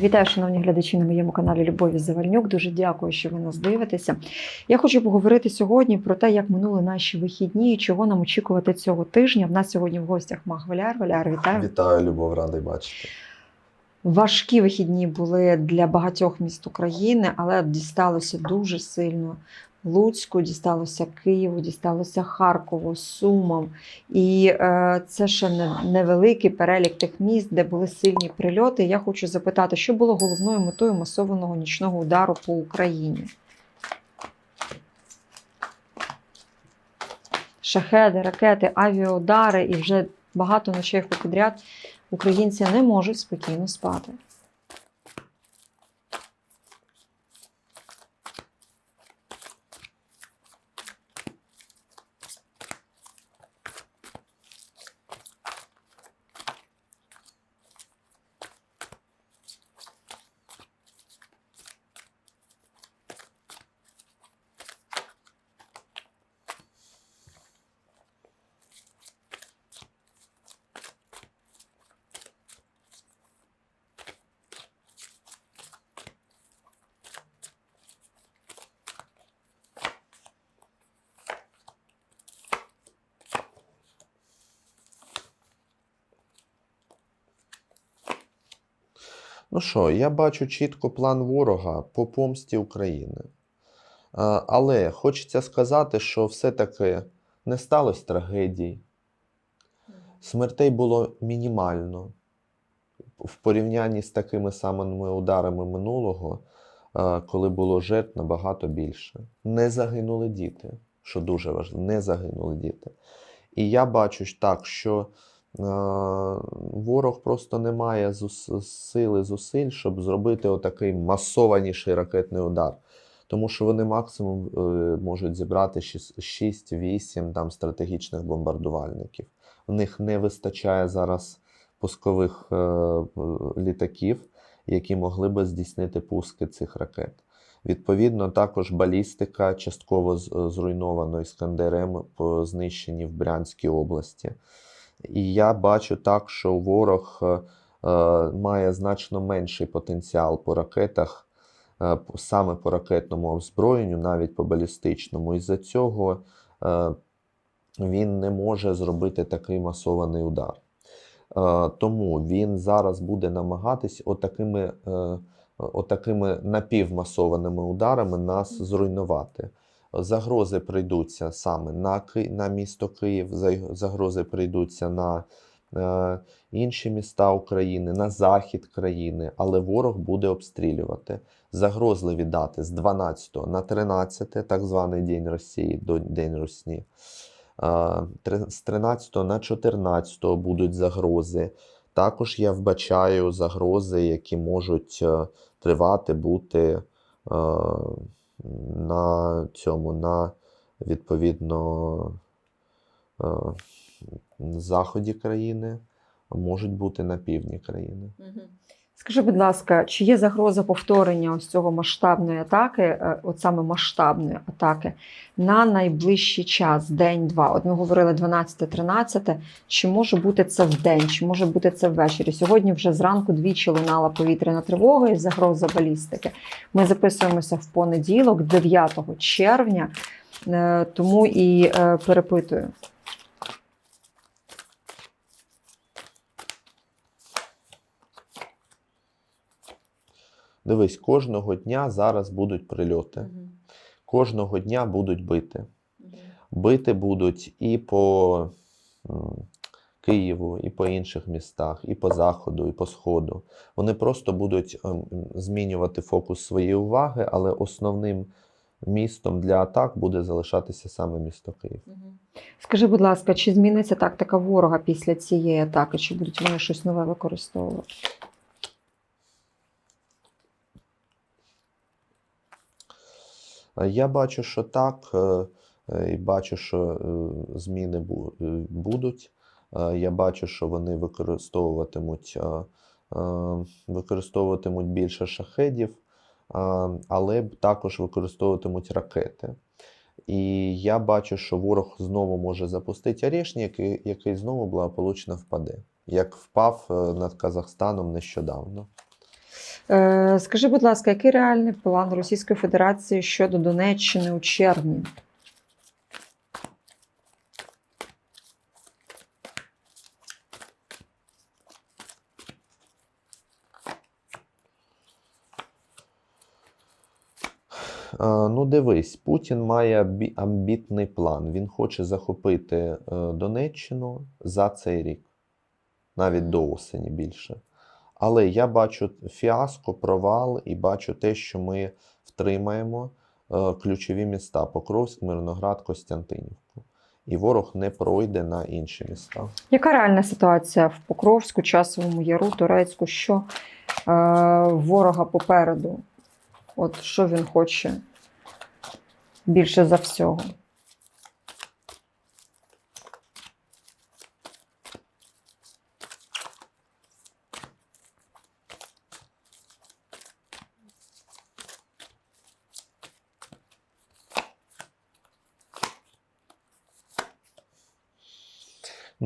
Вітаю, шановні глядачі на моєму каналі Любові Завальнюк. Дуже дякую, що ви нас дивитеся. Я хочу поговорити сьогодні про те, як минули наші вихідні і чого нам очікувати цього тижня. В нас сьогодні в гостях Мах Валяр. Валяр, вітаю. Вітаю, Любов, радий бачити. Важкі вихідні були для багатьох міст України, але дісталося дуже сильно Луцьку, дісталося Києву, дісталося Харкову, Сумам. І е, це ще не, невеликий перелік тих міст, де були сильні прильоти. Я хочу запитати, що було головною метою масованого нічного удару по Україні? Шахеди, ракети, авіаудари і вже багато ночей підряд українці не можуть спокійно спати. Ну що, я бачу чітко план ворога по помсті України. Але хочеться сказати, що все-таки не сталося трагедій. Смертей було мінімально. В порівнянні з такими самими ударами минулого, коли було жертв набагато більше. Не загинули діти, що дуже важливо, не загинули діти. І я бачу так, що ворог просто не має сили, зусиль, щоб зробити отакий масованіший ракетний удар. Тому що вони максимум е, можуть зібрати 6-8 там стратегічних бомбардувальників. В них не вистачає зараз пускових е, е, літаків, які могли би здійснити пуски цих ракет. Відповідно, також балістика частково зруйновано іскандерем по знищенні в Брянській області. І я бачу так, що ворог е, е, має значно менший потенціал по ракетах, е, саме по ракетному озброєнню, навіть по балістичному. Із-за цього е, він не може зробити такий масований удар. Тому він зараз буде намагатись отакими, отакими напівмасованими ударами нас зруйнувати. Загрози прийдуться саме на, Ки... на місто Київ, загрози прийдуться на е, інші міста України, на захід країни, але ворог буде обстрілювати. Загрозливі дати з 12 на 13, так званий День Росії, День Русні. Е, З 13 на 14 будуть загрози. Також я вбачаю загрози, які можуть е, тривати, бути е, на цьому, на відповідно е, заході країни, можуть бути на півдні країни. Скажи, будь ласка, чи є загроза повторення ось цього масштабної атаки, е, от саме масштабної атаки, на найближчий час, день-два? От ми говорили 12-13. Чи може бути це в день, чи може бути це ввечері? Сьогодні вже зранку двічі лунала повітряна тривога і загроза балістики. Ми записуємося в понеділок, 9 червня, е, тому і е, перепитую. Дивись, кожного дня зараз будуть прильоти. Кожного дня будуть бити. Бити будуть і по Києву, і по інших містах, і по заходу, і по сходу. Вони просто будуть ем, змінювати фокус своєї уваги, але основним містом для атак буде залишатися саме місто Київ. Скажи, будь ласка, чи зміниться тактика ворога після цієї атаки? Чи будуть вони щось нове використовувати? Я бачу, що так, е, е, і бачу, що е, зміни е, будуть. Е, Я бачу, що вони використовуватимуть, е, е, використовуватимуть більше шахедів, е, але також використовуватимуть ракети. І я бачу, що ворог знову може запустити орешник, який, знову благополучно впаде, як впав е, над Казахстаном нещодавно. Е, скажи, будь ласка, який реальний план Російської Федерації щодо Донеччини у червні? Е, Ну, дивись, Путін має амбітний план. Він хоче захопити е, Донеччину за цей рік, навіть до осені більше. Але я бачу фіаско, провал і бачу те, що ми втримаємо е, ключові міста: Покровськ, Мирноград, Костянтинівку. І ворог не пройде на інші міста. Яка реальна ситуація в Покровську, Часовому Яру, Турецьку? Що е, ворога попереду? От що він хоче більше за всього?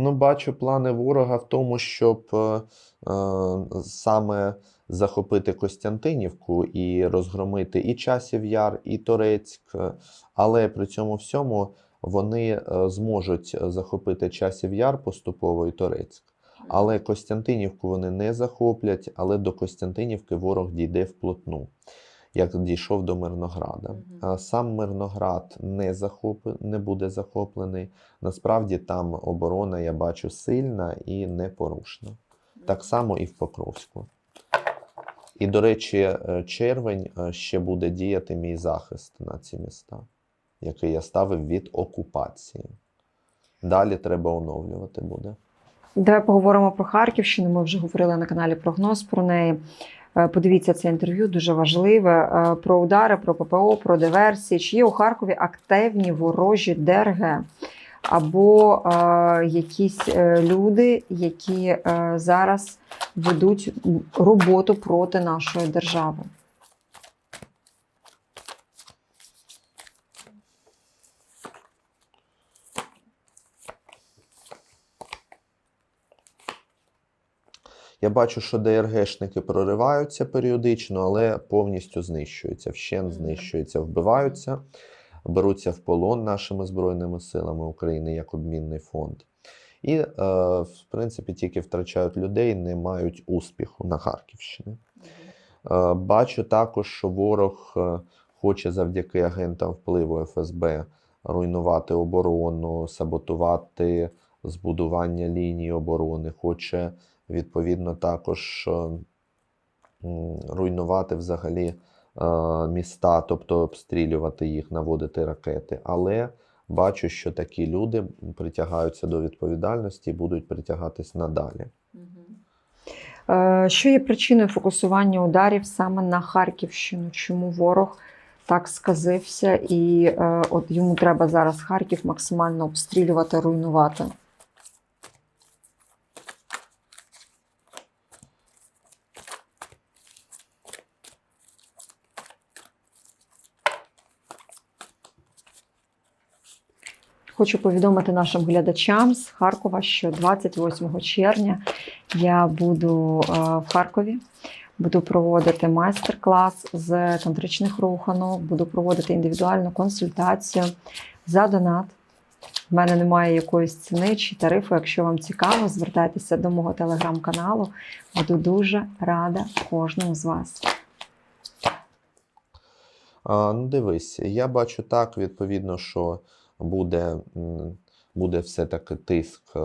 Ну, бачу плани ворога в тому, щоб е, е, саме захопити Костянтинівку і розгромити і Часів Яр, і Торецьк. Але при цьому всьому вони е, зможуть захопити Часів Яр поступово і Торецьк. Але Костянтинівку вони не захоплять, але до Костянтинівки ворог дійде вплотну, як дійшов до Мирнограда. Мгм. Сам Мирноград не, захоп... не буде захоплений. Насправді там оборона, я бачу, сильна і непорушна. Так само і в Покровську. І, до речі, е, червень е, ще буде діяти мій захист на ці міста, який я ставив від окупації. Далі треба оновлювати буде. Давай поговоримо про Харківщину. Ми вже говорили на каналі Прогноз про неї. Е, Подивіться це інтерв'ю, дуже важливе. Е, Про удари, про ППО, про диверсії. Чи є у Харкові активні ворожі ДРГ? Або е, якісь е, люди, які е, зараз ведуть роботу проти нашої держави? Я бачу, що ДРГшники прориваються періодично, але повністю знищуються, вщент Мгм. знищуються, вбиваються, беруться в полон нашими Збройними силами України як обмінний фонд. І, е, в принципі, тільки втрачають людей, не мають успіху на Харківщині. Е, Бачу також, що ворог е, хоче завдяки агентам впливу ФСБ руйнувати оборону, саботувати збудування лінії оборони, хоче відповідно також е, руйнувати взагалі е, міста, тобто обстрілювати їх, наводити ракети. Але бачу, що такі люди притягаються до відповідальності і будуть притягатись надалі. Е, Що є причиною фокусування ударів саме на Харківщину? Чому ворог так сказився, і от йому треба зараз Харків максимально обстрілювати, руйнувати? Хочу повідомити нашим глядачам з Харкова, що 28 червня я буду е, в Харкові. Буду проводити майстер-клас з тантричних руханок, буду проводити індивідуальну консультацію за донат. В мене немає якоїсь ціни чи тарифу. Якщо вам цікаво, звертайтеся до мого телеграм-каналу. Буду дуже рада кожному з вас. А, ну, дивись, я бачу так, відповідно, що буде, буде все-таки тиск, е,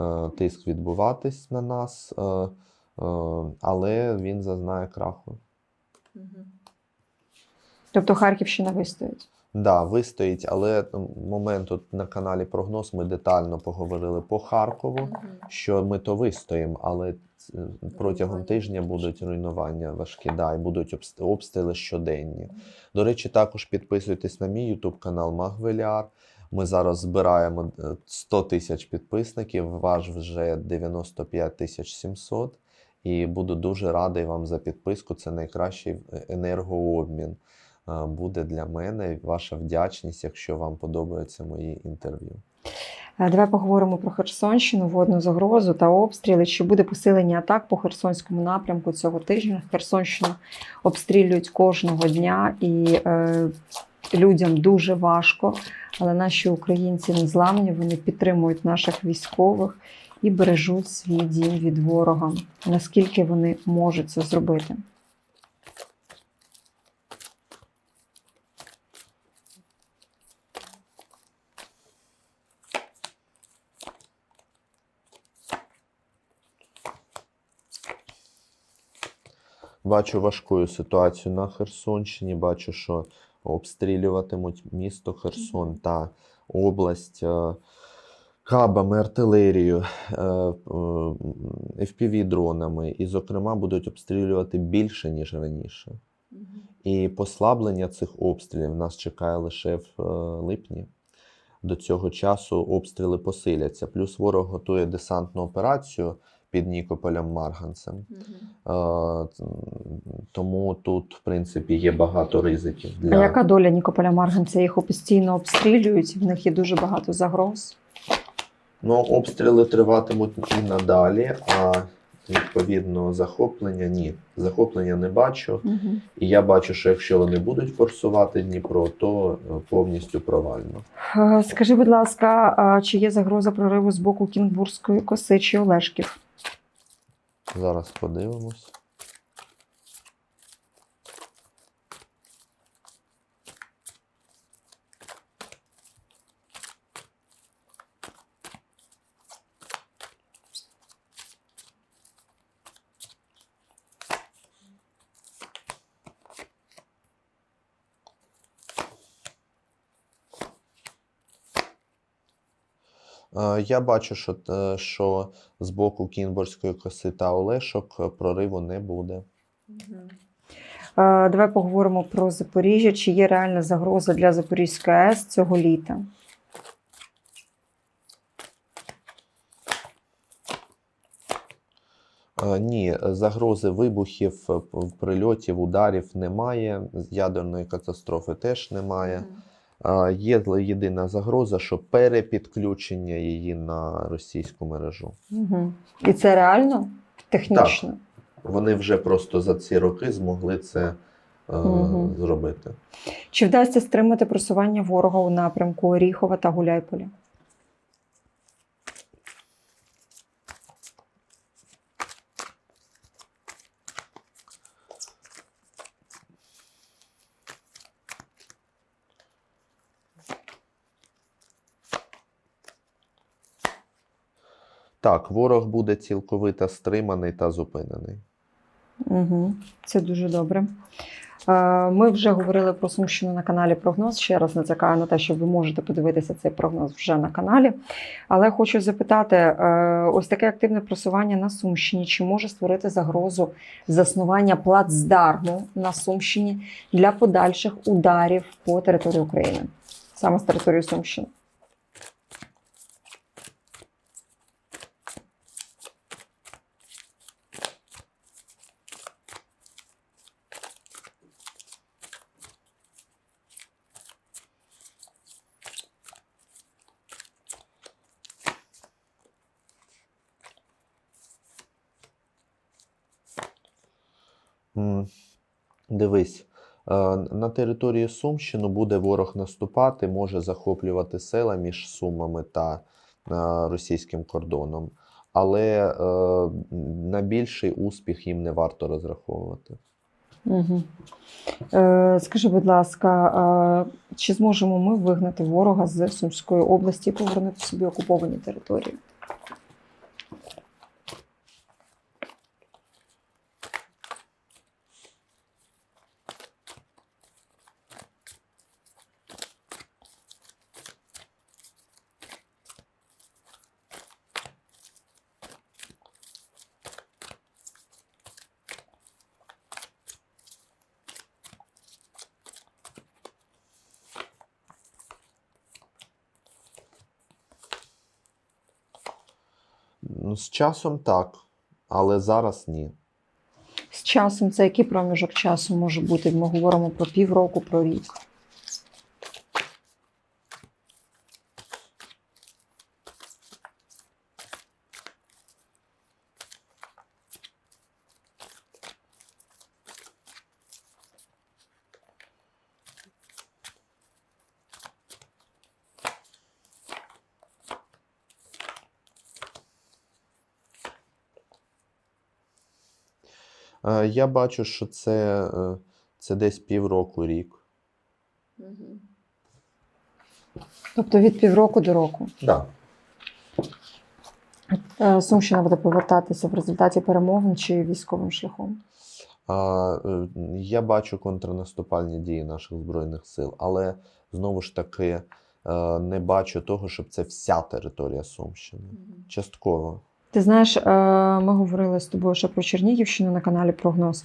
е, тиск відбуватись на нас, е, але він зазнає краху. Тобто Харківщина вистоїть. Да, вистоїть, але момент от на каналі Прогноз ми детально поговорили по Харкову, що ми то вистоїмо, але протягом тижня будуть руйнування важкі, да, і будуть обстріли щоденні. До речі, також підписуйтесь на мій YouTube канал Магвеліар. Ми зараз збираємо е, 100 тисяч підписників, ваш вже 95 тисяч 700. І буду дуже радий вам за підписку. Це найкращий е, енергообмін е, буде для мене. Ваша вдячність, якщо вам подобаються мої інтерв'ю. Е, Давай поговоримо про Херсонщину, водну загрозу та обстріли. Чи буде посилення атак по Херсонському напрямку цього тижня? Херсонщину обстрілюють кожного дня і е, людям дуже важко. Але наші українці незламні, вони підтримують наших військових і бережуть свій дім від ворога. Наскільки вони можуть це зробити? Бачу важкою ситуацію на Херсонщині. Бачу, що обстрілюватимуть місто Херсон та область е, кабами, артилерією, е, FPV-дронами. І, зокрема, будуть обстрілювати більше, ніж раніше. І послаблення цих обстрілів нас чекає лише в е, липні. До цього часу обстріли посиляться. Плюс ворог готує десантну операцію під Нікополем Марганцем. Е, т- Тому тут, в принципі, є багато ризиків. А Для... яка доля Нікополя Марганця? Їх постійно обстрілюють, в них є дуже багато загроз. Ну, обстріли триватимуть і надалі, а відповідно захоплення ні. Захоплення не бачу. І я бачу, що якщо вони будуть форсувати Дніпро, то е, повністю провально. Е, Скажи, будь ласка, чи є загроза прориву з боку Кінгбурзької коси чи Олешків? Зараз подивимось. Я бачу, що, е, що з боку Кінбурзької коси та Олешок е, прориву не буде. Е, Давай поговоримо про Запоріжжя. Чи є реальна загроза для Запорізької АЕС цього літа? Е, Ні, загрози вибухів, е, прильотів, ударів немає. Ядерної катастрофи теж немає. Є єдина загроза, що перепідключення її на російську мережу. Угу. І це реально технічно? Вони вже просто за ці роки змогли це е, угу. зробити. Чи вдасться стримати просування ворога у напрямку Оріхова та Гуляйполя? Так, ворог буде цілковито стриманий та зупинений. Угу. Це дуже добре. Ми вже говорили про Сумщину на каналі Прогноз. Ще раз натякаю на те, що ви можете подивитися цей прогноз вже на каналі. Але хочу запитати: е, ось таке активне просування на Сумщині чи може створити загрозу заснування плацдарму на Сумщині для подальших ударів по території України, саме з території Сумщини? Дивись, е, на території Сумщини буде ворог наступати, може захоплювати села між Сумами та е, російським кордоном, але е, на більший успіх їм не варто розраховувати. Угу. Е, скажи, будь ласка, чи зможемо ми вигнати ворога з Сумської області і повернути собі окуповані території? Ну, З часом так, але зараз ні. З часом це який проміжок часу може бути? Ми говоримо про півроку, про рік. Я бачу, що це, е, це десь півроку, рік. Тобто від півроку до року. Да. Е, Сумщина буде повертатися в результаті перемовин чи військовим шляхом. Е, я бачу контрнаступальні дії наших Збройних сил, але знову ж таки е, не бачу того, щоб це вся територія Сумщини. Частково. Ти знаєш, е, ми говорили з тобою ще про Чернігівщину на каналі Прогноз.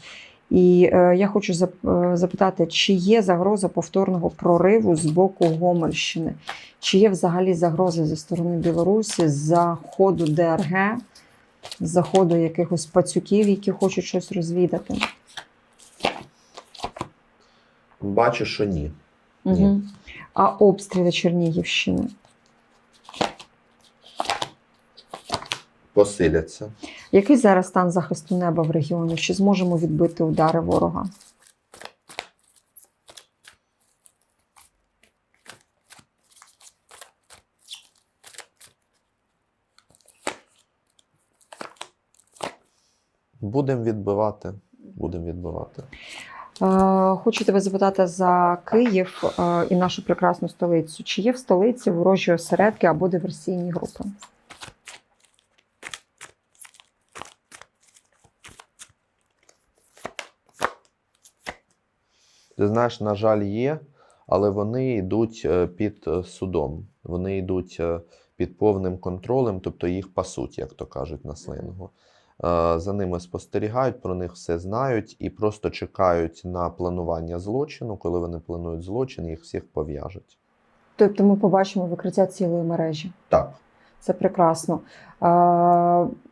І е, я хочу е, запитати, чи є загроза повторного прориву з боку Гомельщини? Чи є взагалі загроза зі сторони Білорусі з заходу ДРГ, з заходу якихось пацюків, які хочуть щось розвідати? Бачу, що ні. Ні. Угу. А обстріли Чернігівщини? Посиляться. Який зараз стан захисту неба в регіоні? Чи зможемо відбити удари ворога? Будемо відбивати. Будемо відбивати. Е, Хочу тебе запитати за Київ е, і нашу прекрасну столицю. Чи є в столиці ворожі осередки або диверсійні групи? Ти знаєш, на жаль, є, але вони йдуть е, під е, судом. Вони йдуть е, під повним контролем, тобто їх пасуть, як то кажуть на сленгу. За ними спостерігають, про них все знають і просто чекають на планування злочину. Коли вони планують злочин, їх всіх пов'яжуть. Тобто ми побачимо викриття цілої мережі. Так, Це прекрасно.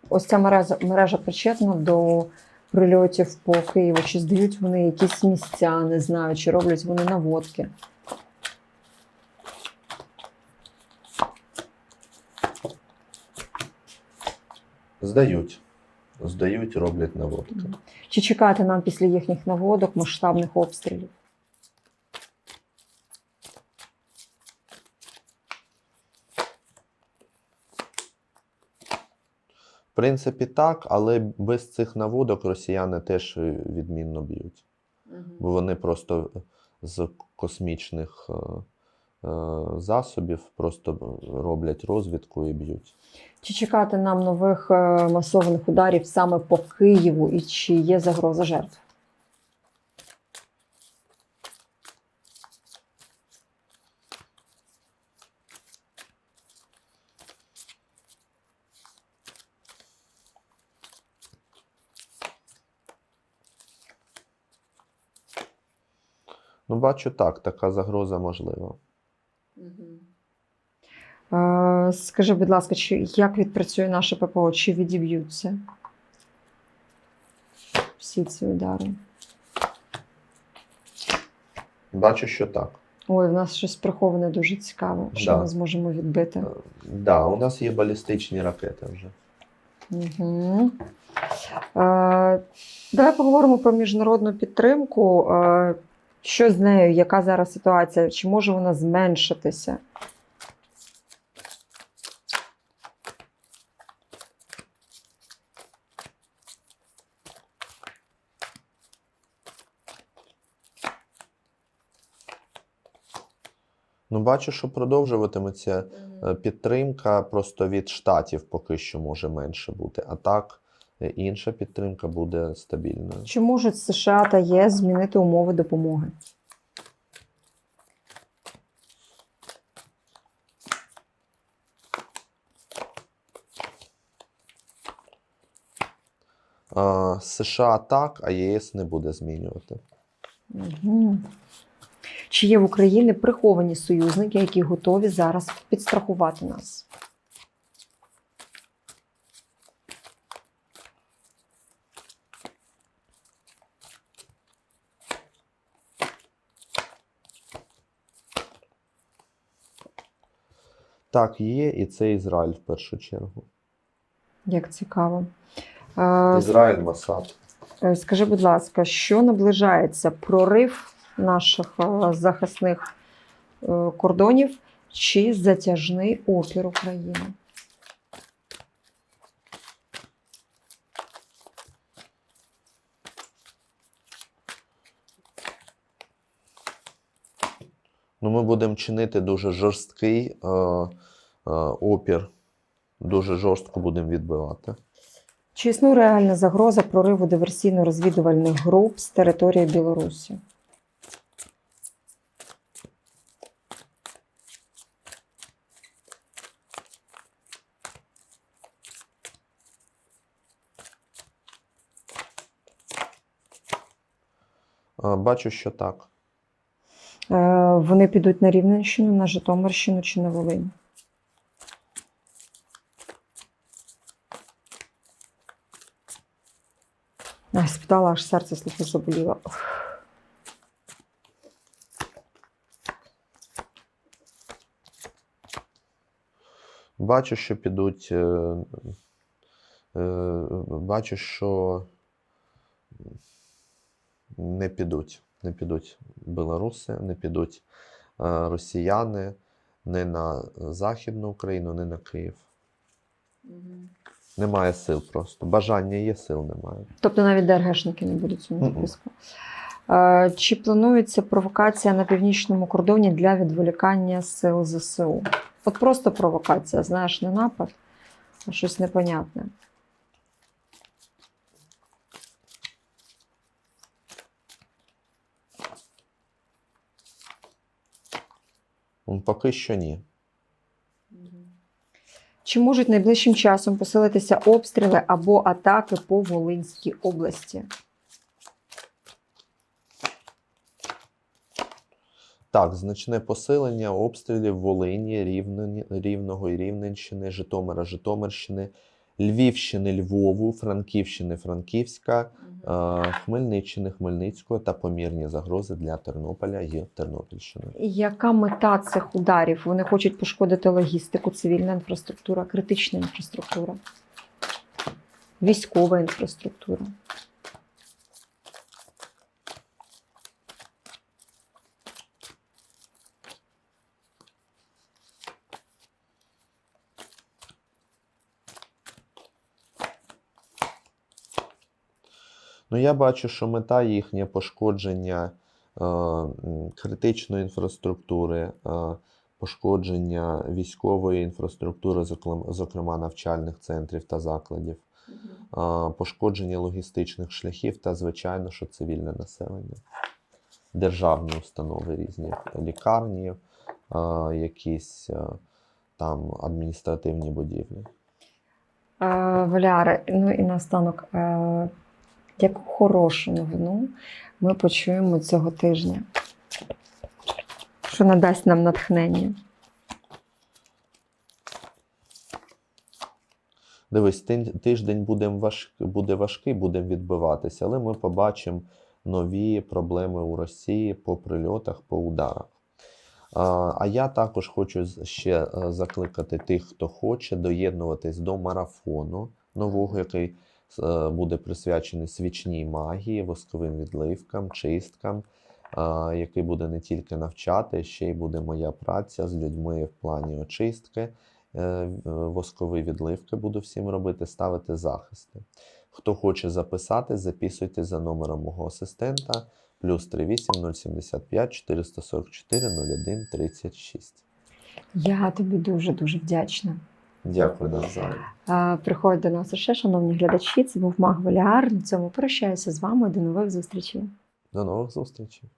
Ось ця мережа, мережа причетна до прильотів по Києву. Чи здають вони якісь місця, не знаю, чи роблять вони наводки? здають. Здають, роблять наводки. Чи чекати нам після їхніх наводок масштабних обстрілів? Принципі, так, але без цих наводок росіяни теж е, відмінно б'ють. бо вони просто з космічних е, е, засобів просто роблять розвідку і б'ють. Чи чекати нам нових е, масованих ударів саме по Києву, і чи є загроза жертв? Ну, бачу так, така загроза можлива. Е, Скажи, будь ласка, чи як відпрацює наше ППО? Чи відіб'ються всі ці удари? Бачу, що так. Ой, в нас щось приховане дуже цікаве, що Да. ми зможемо відбити. Е, Да, у нас є балістичні ракети вже. Угу. Е, давай поговоримо про міжнародну підтримку. Е, що з нею? Яка зараз ситуація? Чи може вона зменшитися? Ну, бачу, що продовжуватиметься е, підтримка просто від штатів поки що може менше бути. А так, інша підтримка буде стабільною. Чи можуть США та ЄС змінити умови допомоги? США так, а ЄС не буде змінювати. Угу. Чи є в Україні приховані союзники, які готові зараз підстрахувати нас? Так, є, і це Ізраїль в першу чергу. Як цікаво. Ізраїль Масад. Е, скажи, будь ласка, що наближається прорив наших е, захисних е, кордонів чи затяжний опір України? Ну, Ми будемо чинити дуже жорсткий опір, дуже жорстко будемо відбивати. Чи існує реальна загроза прориву диверсійно-розвідувальних груп з території Білорусі? Е, бачу, що так. Е, Вони підуть на Рівненщину, на Житомирщину чи на Волинь? Ай, спитала, аж серце слухи заболіло. Бачу, що підуть. Е, е, бачу, що не підуть. Не підуть білоруси, не підуть е, росіяни не на Західну Україну, не на Київ. Немає сил просто. Бажання є, сил немає. Тобто навіть ДРГшники не будуть цьому списку. Е, Чи планується провокація на північному кордоні для відволікання сил ЗСУ? От просто провокація, знаєш, не напад, а щось непонятне. Поки що ні. Чи можуть найближчим часом посилитися обстріли або атаки по Волинській області? Так, значне посилення обстрілів Волині, Рівнені, Рівного і Рівненщини, Житомира, Житомирщини, Львівщини, Львову, Франківщини, Франківська, е, Хмельниччини, Хмельницького та помірні загрози для Тернополя і Тернопільщини. Яка мета цих ударів? Вони хочуть пошкодити логістику, цивільна інфраструктура, критична інфраструктура, військова інфраструктура. Ну, я бачу, що мета їхня пошкодження е, критичної інфраструктури, е, пошкодження військової інфраструктури, зокрема навчальних центрів та закладів, е, пошкодження логістичних шляхів та, звичайно, що цивільне населення, державні установи різні, лікарні, е, якісь е, там адміністративні будівлі. Е, Валяре, ну і наостанок, е, яку хорошу новину ми почуємо цього тижня, що надасть нам натхнення. Дивись, тиждень будем важ... буде важкий, будемо відбиватися, але ми побачимо нові проблеми у Росії по прильотах, по ударах. А, я також хочу ще е, закликати тих, хто хоче доєднуватись до марафону нового, який буде присвячений свічній магії, восковим відливкам, чисткам, який буде не тільки навчати, ще й буде моя праця з людьми в плані очистки. Е, Воскові відливки буду всім робити, ставити захисти. Хто хоче записати, записуйте за номером мого асистента плюс 38 075 444 01 36. Я тобі дуже дуже вдячна. Дякую навзаєм. Приходять до нас ще, шановні глядачі. Це був Маг Валіар. На цьому прощаюся з вами. До нових зустрічей. До нових зустрічей.